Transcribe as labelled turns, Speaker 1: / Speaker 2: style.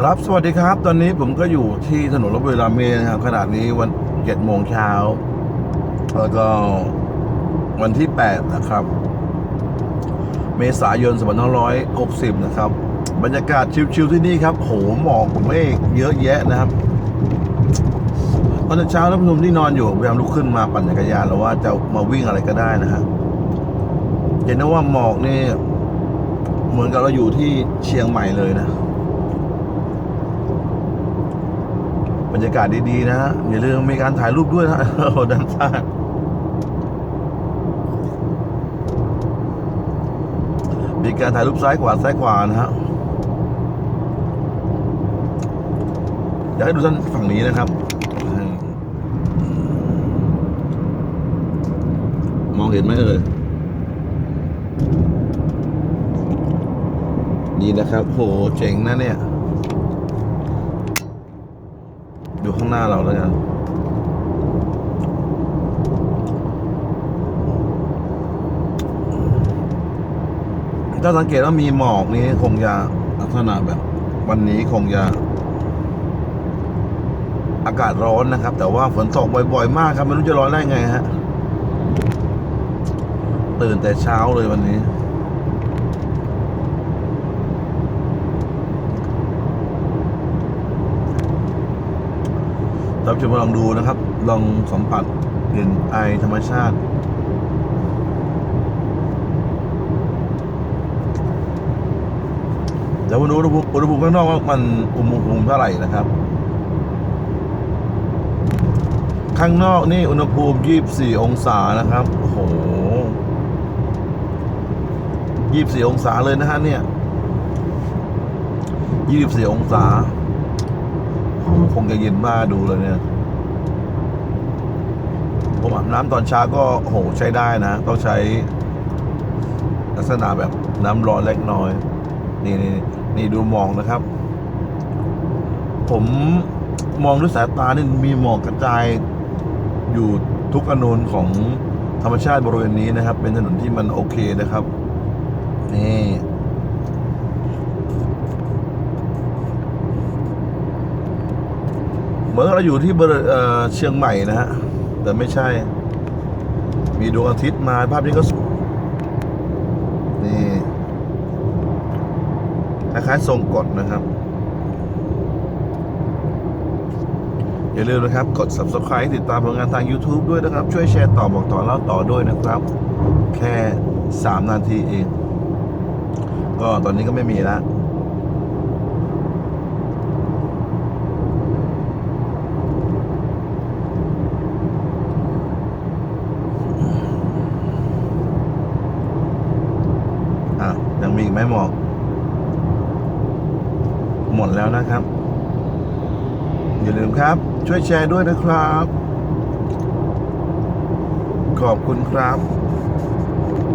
Speaker 1: ครับสวัสดีครับ ตอนนี้ผมก็อยู่ที่ถนนรถบุรีรัมย์นี่นะครับขนาดนี้วันเจ็ดโมงเช้าแล้วก็วันที่แปดนะครับ เมษายน2560นะครับ บรรยากาศชิวๆที่นี่ครับโหหมอกเมฆเยอะแยะนะครับตอนเช้าท่านผู้ชมที่นอนอยู่พยายามลุกขึ้นมาปั่นจักรยานหรือว่าจะมาวิ่งอะไรก็ได้นะฮะเห็นนะว่าหมอกนี่เหมือนกับเราอยู่ที่เชียงใหม่เลยนะ บรรยากาศดีๆนะฮะอย่าลืมมีการถ่ายรูปด้วยนะโอ้ด้านข้างมีการถ่ายรูปซ้ายขวาซ้ายขวานะฮะอยากให้ดูท่านฝั่งนี้นะครับ มองเห็นไหมเอ่ยนี่นะครับโหเจ๋งนะเนี่ย อยู่ข้างหน้าเราแล้วกันถ้าสังเกตว่ามีหมอกนี้คงจะลักษณะแบบ วันนี้คงจะอากาศร้อนนะครับ แต่ว่าฝนตกบ่อย ๆ มากครับไม่รู้จะร้อนได้ไงฮะตื่นแต่เช้าเลยวันนี้ ท่านผู้ชมลองดูนะครับ ลองสัมผัสกลิ่นไอธรรมชาติเดี๋ยวมาดูอุณหภูมิอุณหภูมิข้างนอกว่ามันอุณหภูมิเท่าไหร่นะครับ ข้างนอกนี่อุณหภูมิ 24 องศานะครับ โอ้โห 24 องศาเลยนะฮะเนี่ย 24 องศา คงจะเย็นมากดูเลยเนี่ย ผมอาบน้ำตอนเช้าก็โหใช้ได้นะ ต้องใช้ ลักษณะแบบน้ำร้อนเล็กน้อย นี่นี่นี่ดูมอกนะครับ ผมมองด้วยสายตานี่มีหมอกกระจายอยู่ทุกอนูนของธรรมชาติบริเวณนี้นะครับ เป็นถนนที่มันโอเคนะครับ นี่ เหมือนเราอยู่ที่เชียงใหม่นะฮะ แต่ไม่ใช่ มีดวงอาทิตย์มาภาพนี้ก็สวยนี่คล้ายๆทรงกฎนะครับ อย่าลืมนะครับ กด subscribe ติดตามผลงานทาง YouTube ด้วยนะครับ ช่วยแชร์ต่อบอกต่อเล่าต่อด้วยนะครับ แค่ 3 นาทีเอง ก็ตอนนี้ก็ไม่มีแล้ว ยังมีอีกไหมหมอก หมดแล้วนะครับ อย่าลืมครับ ช่วยแชร์ด้วยนะครับ ขอบคุณครับ